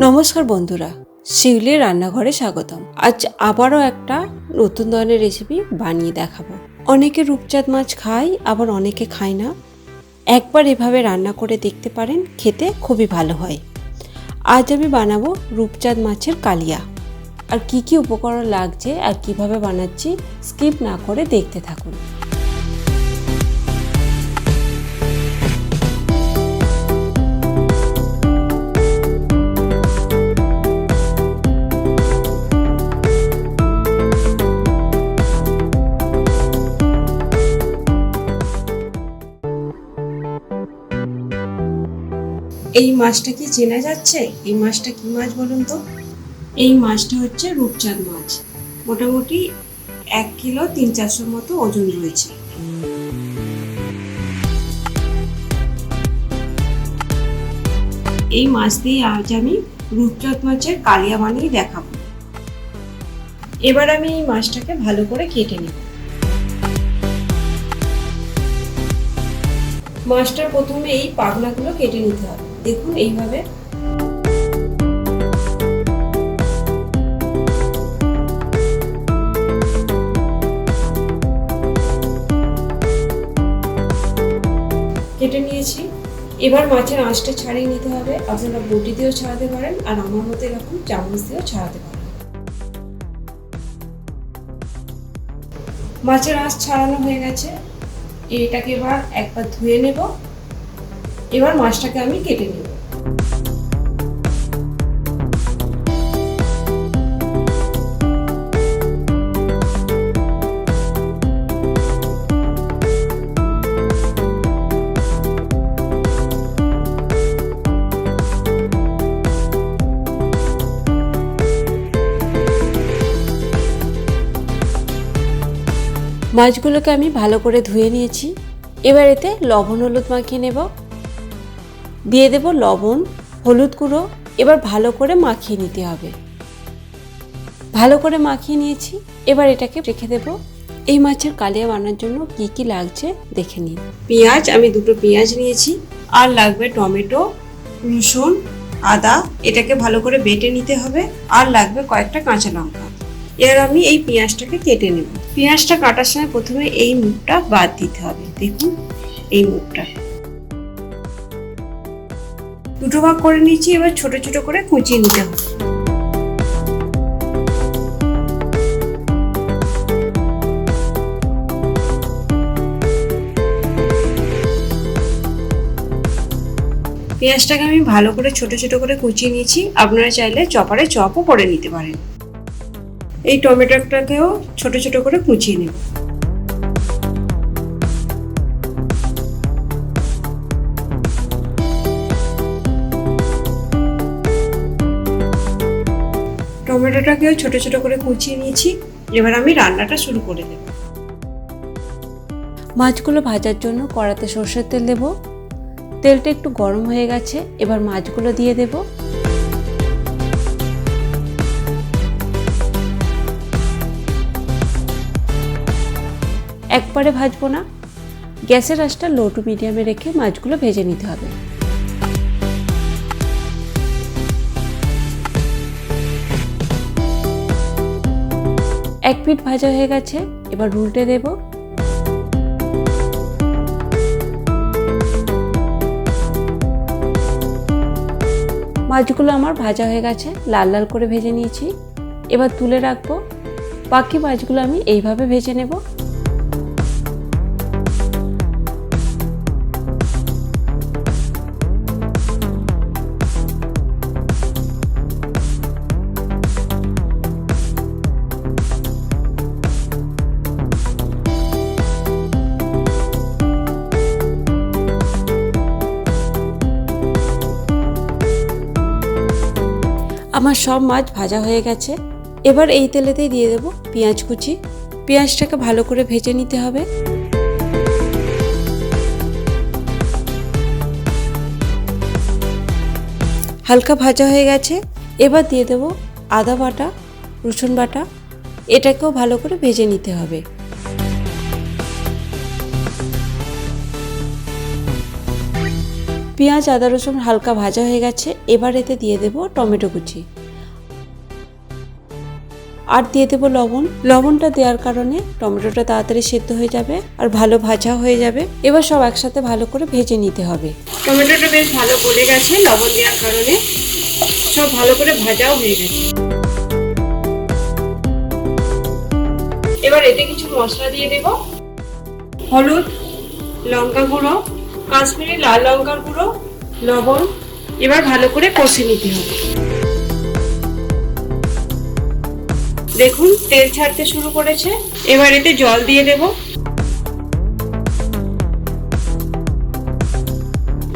নমস্কার বন্ধুরা, শিউলির রান্নাঘরে স্বাগতম। আজ আবারও একটা নতুন ধরনের রেসিপি বানিয়ে দেখাবো। অনেকে রূপচাঁদ মাছ খায়, আবার অনেকে খায় না। একবার এভাবে রান্না করে দেখতে পারেন, খেতে খুবই ভালো হয়। আজ আমি বানাবো রূপচাঁদ মাছের কালিয়া। আর কি কি উপকরণ লাগছে আর কীভাবে বানাচ্ছি স্কিপ না করে দেখতে থাকুন। এই মাছটা কি চেনা যাচ্ছে? এই মাছটা কি মাছ বলুন তো? এই মাছটা হচ্ছে রূপচাঁদ মাছ। মোটামুটি এক কিলো তিন চারশোর মতো ওজন রয়েছে। এই মাছ দিয়ে আজ আমি রূপচাঁদ মাছের কালিয়া বানিয়ে দেখাবো। এবার আমি এই মাছটাকে ভালো করে কেটে নেব। মাছটার প্রথমে এই পাখনাগুলো কেটে নিতে হবে। দেখুন এইভাবে। কেটে নিয়েছি। এবার মাছের আঁশটা ছাড়িয়ে নিতে হবে। আপনারা বটি দিয়েও ছাড়াতে পারেন আর আমার মতো এরকম চামচ দিয়েও ছাড়াতে পারেন। মাছের আঁশ ছাড়ানো হয়ে গেছে। এটাকে এবার একবার ধুয়ে নেব। এবার মাছটাকে আমি কেটে নেব। মাছগুলোকে আমি ভালো করে ধুয়ে নিয়েছি। এবার এতে লবণ হলুদ মাখিয়ে নেব। দিয়ে দেব লবণ, হলুদ গুঁড়ো, এবার ভালো করে মাখিয়ে নিতে হবে। ভালো করে মাখিয়ে নিয়েছি, এবার এটাকে রেখে দেব। এই মাছের কালিয়া বানানোর জন্য কি কি লাগছে দেখে নিন। পেঁয়াজ, আমি দুটো পেঁয়াজ নিয়েছি, আর লাগবে টমেটো, রসুন, আদা, এটাকে ভালো করে বেটে নিতে হবে, আর লাগবে কয়েকটা কাঁচা লঙ্কা। এবার আমি এই পেঁয়াজটাকে কেটে নেব। পেঁয়াজটা কাটার সময় প্রথমে এই মুখটা বাদ দিতে হবে। দেখুন, এই মুখটা। দুটো ভাগ করে নিয়েছি, এবার ছোট ছোট করে কুচিয়ে নিতে হবে। পেঁয়াজটাকে আমি ভালো করে ছোট ছোট করে কুচিয়ে নিয়েছি। আপনারা চাইলে চপারে চপও করে নিতে পারেন। এই টমেটোটাকেও ছোট ছোট করে কুচিয়ে নেব। টমেটোটাকেও ছোট ছোট করে কুচিয়ে নিয়েছি। এবার আমি রান্নাটা শুরু করে দেব। মাছগুলো ভাজার জন্য কড়াতে সর্ষের তেল দেব। তেলটা একটু গরম হয়ে গেছে, এবার মাছগুলো দিয়ে দেবো। একবারে ভাজবো না। গ্যাসের আঁচটা লো টু মিডিয়ামে রেখে মাছগুলো ভেজে নিতে হবে। এক পিঠ ভাজা হয়ে গেছে, এবার উল্টে দেব। মাছগুলো আমার ভাজা হয়ে গেছে, লাল লাল করে ভেজে নিয়েছি। এবার তুলে রাখব। বাকি মাছগুলো আমি এইভাবে ভেজে নেব। আমার সব মাছ ভাজা হয়ে গেছে। এবার এই তেলেতেই দিয়ে দেবো পেঁয়াজ কুচি। পেঁয়াজটাকে ভালো করে ভেজে নিতে হবে। হালকা ভাজা হয়ে গেছে। এবার দিয়ে দেবো আদা বাটা, রসুন বাটা। এটাকেও ভালো করে ভেজে নিতে হবে। পেঁয়াজ, আদা, রসুন হালকা ভাজা হয়ে গেছে, এবার এতে দিয়ে দেব টমেটো কুচি। আর দিয়ে দেবো লবণ। লবণটা দেওয়ার কারণে টমেটোটা তাড়াতাড়ি সেদ্ধ হয়ে যাবে আর ভালো ভাজা হয়ে যাবে। এবার সব একসাথে ভালো করে ভেজে নিতে হবে। টমেটোটা বেশ ভালো গলে গেছে লবণ দেওয়ার কারণে। সব ভালো করে ভাজাও হয়ে গেছে। এবার এতে কিছু মশলা দিয়ে দেব। হলুদ, লঙ্কা গুঁড়ো কাশ্মীরি লাল লঙ্কার গুঁড়ো, লবণ, এবার ভালো করে কষে নিতে হবে। দেখুন, তেল ছাড়তে শুরু করেছে। এবার এতে জল দিয়ে দেব।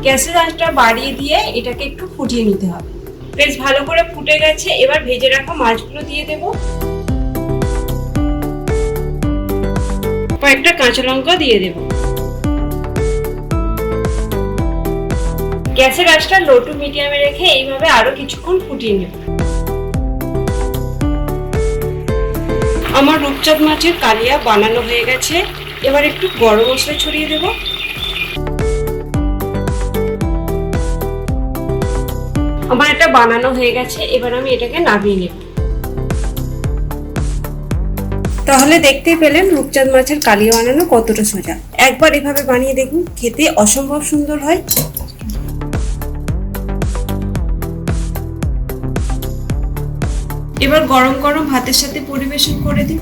গ্যাসের আঁচটা বাড়িয়ে দিয়ে এটাকে একটু ফুটিয়ে নিতে হবে। বেশ ভালো করে ফুটে গেছে, এবার ভেজে রাখা মাছগুলো দিয়ে দেব। কয়েকটা কাঁচা লঙ্কা দিয়ে দেব। গ্যাসের আঁচটা লো টু মিডিয়ামে রেখে এইভাবে আরও কিছুক্ষণ ফুটিয়ে নেব। আমার রূপচাঁদ মাছের কালিয়া বানানো হয়ে গেছে। এবার একটু গরম মশলা ছড়িয়ে দেব। আমার এটা বানানো হয়ে গেছে, এবার আমি এটাকে নামিয়ে নেব। তাহলে দেখতেই পেলেন রূপচাঁদ মাছের কালিয়া বানানো কতটা সোজা। একবার এভাবে বানিয়ে দেখুন, খেতে অসম্ভব সুন্দর হয়। এবার গরম গরম ভাতের সাথে পরিবেশন করে দিন।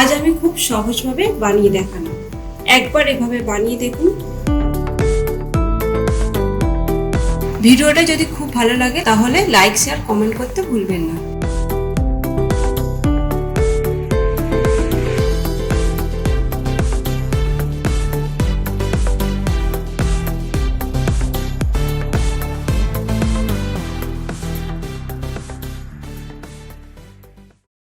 আজ আমি খুব সহজভাবে বানিয়ে দেখানো একবার এভাবে বানিয়ে দেখুন। ভিডিওটা যদি খুব ভালো লাগে তাহলে লাইক শেয়ার কমেন্ট করতে ভুলবেন না।